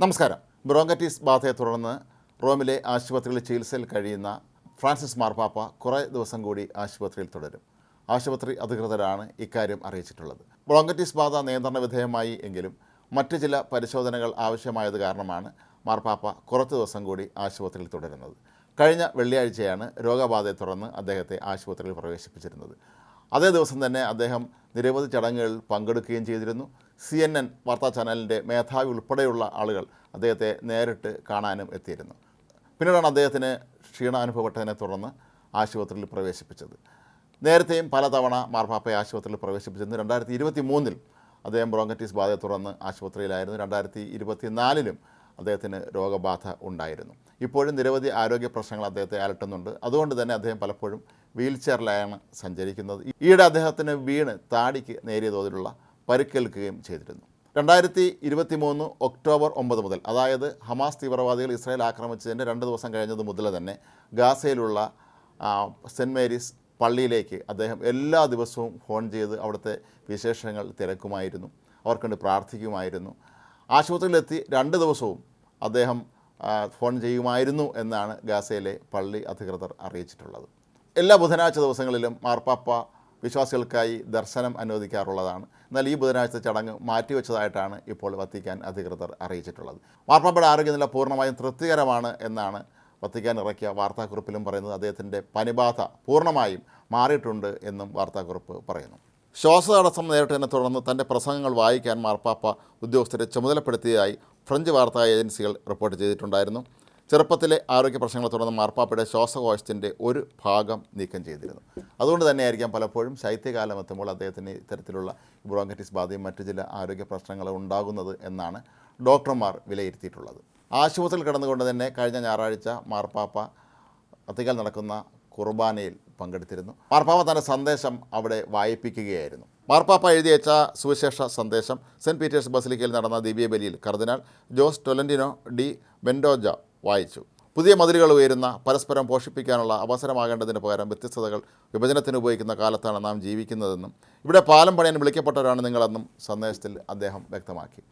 നമസ്കാരം. ബ്രോങ്കറ്റീസ് ബാധയെ തുടർന്ന് റോമിലെ ആശുപത്രിയിൽ ചികിത്സയിൽ കഴിയുന്ന ഫ്രാൻസിസ് മാർപ്പാപ്പ കുറേ ദിവസം കൂടി ആശുപത്രിയിൽ തുടരും. ആശുപത്രി അധികൃതരാണ് ഇക്കാര്യം അറിയിച്ചിട്ടുള്ളത്. ബ്രോങ്കറ്റീസ് ബാധ നിയന്ത്രണ വിധേയമായി എങ്കിലും മറ്റ് ചില പരിശോധനകൾ ആവശ്യമായത് കാരണമാണ് മാർപ്പാപ്പ കുറച്ച് ദിവസം കൂടി ആശുപത്രിയിൽ തുടരുന്നത്. കഴിഞ്ഞ വെള്ളിയാഴ്ചയാണ് രോഗബാധയെ തുടർന്ന് അദ്ദേഹത്തെ ആശുപത്രിയിൽ പ്രവേശിപ്പിച്ചിരുന്നത്. അതേ ദിവസം തന്നെ അദ്ദേഹം നിരവധി ചടങ്ങുകളിൽ പങ്കെടുക്കുകയും ചെയ്തിരുന്നു. സി എൻ എൻ വാർത്താ ചാനലിന്റെ മേധാവി ഉൾപ്പെടെയുള്ള ആളുകൾ അദ്ദേഹത്തെ നേരിട്ട് കാണാനും എത്തിയിരുന്നു. പിന്നീടാണ് അദ്ദേഹത്തിന് ക്ഷീണം അനുഭവപ്പെട്ടതിനെ തുടർന്ന് ആശുപത്രിയിൽ പ്രവേശിപ്പിച്ചത്. നേരത്തെയും പലതവണ മാർപ്പാപ്പയെ ആശുപത്രിയിൽ പ്രവേശിപ്പിച്ചിരുന്നു. രണ്ടായിരത്തി ഇരുപത്തി മൂന്നിൽ അദ്ദേഹം ബ്രോങ്കറ്റീസ് ബാധയെ തുടർന്ന് ആശുപത്രിയിലായിരുന്നു. രണ്ടായിരത്തി ഇരുപത്തിനാലിലും അദ്ദേഹത്തിന് രോഗബാധ ഉണ്ടായിരുന്നു. ഇപ്പോഴും നിരവധി ആരോഗ്യ പ്രശ്നങ്ങൾ അദ്ദേഹത്തെ അലട്ടുന്നുണ്ട്. അതുകൊണ്ട് തന്നെ അദ്ദേഹം പലപ്പോഴും വീൽ ചെയറിലാണ് സഞ്ചരിക്കുന്നത്. ഈയിടെ അദ്ദേഹത്തിന് വീണ് താടിക്ക് നേരിയ തോതിലുള്ള പരുക്കേൽക്കുകയും ചെയ്തിരുന്നു. രണ്ടായിരത്തി ഇരുപത്തി മൂന്ന് ഒക്ടോബർ ഒമ്പത് മുതൽ അതായത് ഹമാസ് തീവ്രവാദികൾ ഇസ്രായേൽ ആക്രമിച്ചതിന്റെ രണ്ട് ദിവസം കഴിഞ്ഞത് മുതൽ തന്നെ ഗാസയിലുള്ള സെന്റ് മേരീസ് പള്ളിയിലേക്ക് അദ്ദേഹം എല്ലാ ദിവസവും ഫോൺ ചെയ്ത് അവിടുത്തെ വിശേഷങ്ങൾ തിരക്കുമായിരുന്നു. അവർക്കുണ്ട് പ്രാർത്ഥിക്കുമായിരുന്നു. ആശുപത്രിയിലെത്തി രണ്ട് ദിവസവും അദ്ദേഹം ഫോൺ ചെയ്യുമായിരുന്നു എന്നാണ് ഗാസയിലെ പള്ളി അധികൃതർ അറിയിച്ചിട്ടുള്ളത്. എല്ലാ ബുധനാഴ്ച ദിവസങ്ങളിലും മാർപ്പാപ്പ വിശ്വാസികൾക്കായി ദർശനം അനുവദിക്കാറുള്ളതാണ്. എന്നാൽ ഈ ബുധനാഴ്ച ചടങ്ങ് മാറ്റിവെച്ചതായിട്ടാണ് ഇപ്പോൾ വത്തിക്കാൻ അധികൃതർ അറിയിച്ചിട്ടുള്ളത്. മാർപ്പാപ്പയുടെ ആരോഗ്യനില പൂർണമായും തൃപ്തികരമാണ് എന്നാണ് വത്തിക്കാൻ ഇറക്കിയ വാർത്താക്കുറിപ്പിലും പറയുന്നത്. അദ്ദേഹത്തിന്റെ പനിബാധ പൂർണമായും മാറിയിട്ടുണ്ട് എന്നും വാർത്താക്കുറിപ്പ് പറയുന്നു. ശ്വാസതടസ്സം നേരിട്ടതിനെ തുടർന്ന് തന്റെ പ്രസംഗങ്ങൾ വായിക്കാൻ മാർപ്പാപ്പ ഉദ്യോഗസ്ഥരെ ചുമതലപ്പെടുത്തിയതായി ഫ്രഞ്ച് വാർത്താ ഏജൻസികൾ റിപ്പോർട്ട് ചെയ്തിട്ടുണ്ടായിരുന്നു. ചെറുപ്പത്തിലെ ആരോഗ്യ പ്രശ്നങ്ങളെ തുടർന്ന് മാർപ്പാപ്പയുടെ ശ്വാസകോശത്തിന്റെ ഒരു ഭാഗം നീക്കം ചെയ്തിരുന്നു. അതുകൊണ്ട് തന്നെയായിരിക്കാം പലപ്പോഴും ശൈത്യകാലം എത്തുമ്പോൾ അദ്ദേഹത്തിന് ഇത്തരത്തിലുള്ള ബ്രോങ്കറ്റിസ് ബാധയും മറ്റു ചില ആരോഗ്യ പ്രശ്നങ്ങൾ ഉണ്ടാകുന്നത് എന്നാണ് ഡോക്ടർമാർ വിലയിരുത്തിയിട്ടുള്ളത്. ആശുപത്രിയിൽ കിടന്നുകൊണ്ട് തന്നെ കഴിഞ്ഞ ഞായറാഴ്ച മാർപ്പാപ്പ വത്തിക്കാൻ നടക്കുന്ന കുർബാനയിൽ പങ്കെടുത്തിരുന്നു. മാർപ്പാപ്പ തന്റെ സന്ദേശം അവിടെ വായിപ്പിക്കുകയായിരുന്നു. മാർപ്പാപ്പ എഴുതിയച്ച സുവിശേഷ സന്ദേശം സെന്റ് പീറ്റേഴ്സ് ബസിലിക്കയിൽ നടന്ന ദിവ്യബലിയിൽ കർദിനാൾ ജോസ് ടൊലന്റിനോ ഡി ബെൻഡോജ വായിച്ചു. പുതിയ മതിലുകൾ ഉയരുന്ന പരസ്പരം പോഷിപ്പിക്കാനുള്ള അവസരമാകേണ്ടതിന് പകരം വ്യത്യസ്തതകൾ വിഭജനത്തിന് ഉപയോഗിക്കുന്ന കാലത്താണ് നാം ജീവിക്കുന്നതെന്നും ഇവിടെ പാലം പണിയാൻ വിളിക്കപ്പെട്ടവരാണ് നിങ്ങളെന്നും സന്ദേശത്തിൽ അദ്ദേഹം വ്യക്തമാക്കി.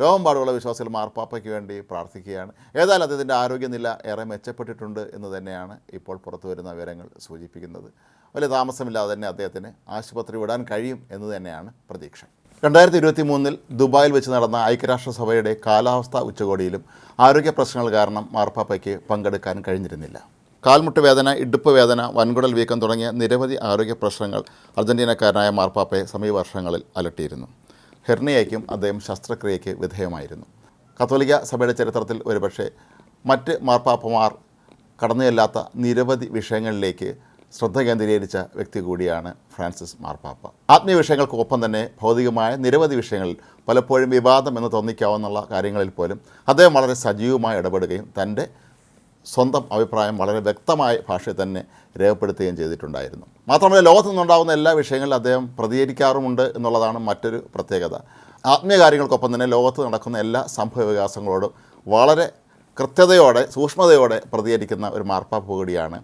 ലോകമ്പാടുള്ള വിശ്വാസികൾ മാർപ്പാപ്പയ്ക്ക് വേണ്ടി പ്രാർത്ഥിക്കുകയാണ്. ഏതായാലും അദ്ദേഹത്തിന്റെ ആരോഗ്യനില ഏറെ മെച്ചപ്പെട്ടിട്ടുണ്ട് എന്ന് തന്നെയാണ് ഇപ്പോൾ പുറത്തു വരുന്ന വിവരങ്ങൾ സൂചിപ്പിക്കുന്നത്. വലിയ താമസമില്ലാതെ തന്നെ അദ്ദേഹത്തിന് ആശുപത്രി വിടാൻ കഴിയും എന്ന് തന്നെയാണ് പ്രതീക്ഷ. രണ്ടായിരത്തി ഇരുപത്തി മൂന്നിൽ ദുബായിൽ വെച്ച് നടന്ന ഐക്യരാഷ്ട്രസഭയുടെ കാലാവസ്ഥാ ഉച്ചകോടിയിലും ആരോഗ്യ പ്രശ്നങ്ങൾ കാരണം മാർപ്പാപ്പയ്ക്ക് പങ്കെടുക്കാൻ കഴിഞ്ഞിരുന്നില്ല. കാൽമുട്ട് വേദന ഇടുപ്പ് വേദന വൻകുടൽ വീക്കം തുടങ്ങിയ നിരവധി ആരോഗ്യ പ്രശ്നങ്ങൾ അർജന്റീനക്കാരനായ മാർപ്പാപ്പയെ സമീപ വർഷങ്ങളിൽ അലട്ടിയിരുന്നു. ഹെർണിയയ്ക്കും അദ്ദേഹം ശസ്ത്രക്രിയയ്ക്ക് വിധേയമായിരുന്നു. കത്തോലിക്ക സഭയുടെ ചരിത്രത്തിൽ ഒരുപക്ഷെ മറ്റ് മാർപ്പാപ്പമാർ കടന്നുചെല്ലാത്ത നിരവധി വിഷയങ്ങളിലേക്ക് ശ്രദ്ധ കേന്ദ്രീകരിച്ച വ്യക്തി കൂടിയാണ് ഫ്രാൻസിസ് മാർപ്പാപ്പ ആത്മീയ വിഷയങ്ങൾക്കൊപ്പം തന്നെ ഭൗതികമായ നിരവധി വിഷയങ്ങളിൽ പലപ്പോഴും വിവാദം എന്ന് തോന്നിക്കാവുന്ന കാര്യങ്ങളിൽ പോലും അദ്ദേഹം വളരെ സജീവമായി ഇടപെടുകയും തന്റെ സ്വന്തം അഭിപ്രായം വളരെ വ്യക്തമായ ഭാഷയിൽ തന്നെ രേഖപ്പെടുത്തുകയും ചെയ്തിട്ടുണ്ടായിരുന്നു. മാത്രമല്ല ലോകത്തു നിന്നുണ്ടാകുന്ന എല്ലാ വിഷയങ്ങളിലും അദ്ദേഹം പ്രതികരിക്കാറുമുണ്ട് എന്നുള്ളതാണ് മറ്റൊരു പ്രത്യേകത. ആത്മീയ കാര്യങ്ങൾക്കൊപ്പം തന്നെ ലോകത്ത് നടക്കുന്ന എല്ലാ സംഭവ വികാസങ്ങളോടും വളരെ കൃത്യതയോടെ സൂക്ഷ്മതയോടെ പ്രതികരിക്കുന്ന ഒരു മാർപ്പാപ്പ കൂടിയാണ്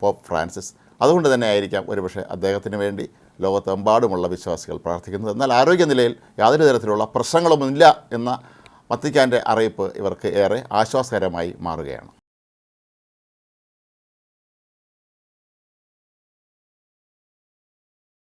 പോപ്പ് ഫ്രാൻസിസ്. അതുകൊണ്ട് തന്നെ ആയിരിക്കാം ഒരുപക്ഷെ അദ്ദേഹത്തിന് വേണ്ടി ലോകത്തെമ്പാടുമുള്ള വിശ്വാസികൾ പ്രാർത്ഥിക്കുന്നത്. എന്നാൽ ആരോഗ്യനിലയിൽ യാതൊരു തരത്തിലുള്ള പ്രശ്നങ്ങളുമില്ല എന്ന വത്തിക്കാന്റെ അറിയിപ്പ് ഇവർക്ക് ഏറെ ആശ്വാസകരമായി മാറുകയാണ്.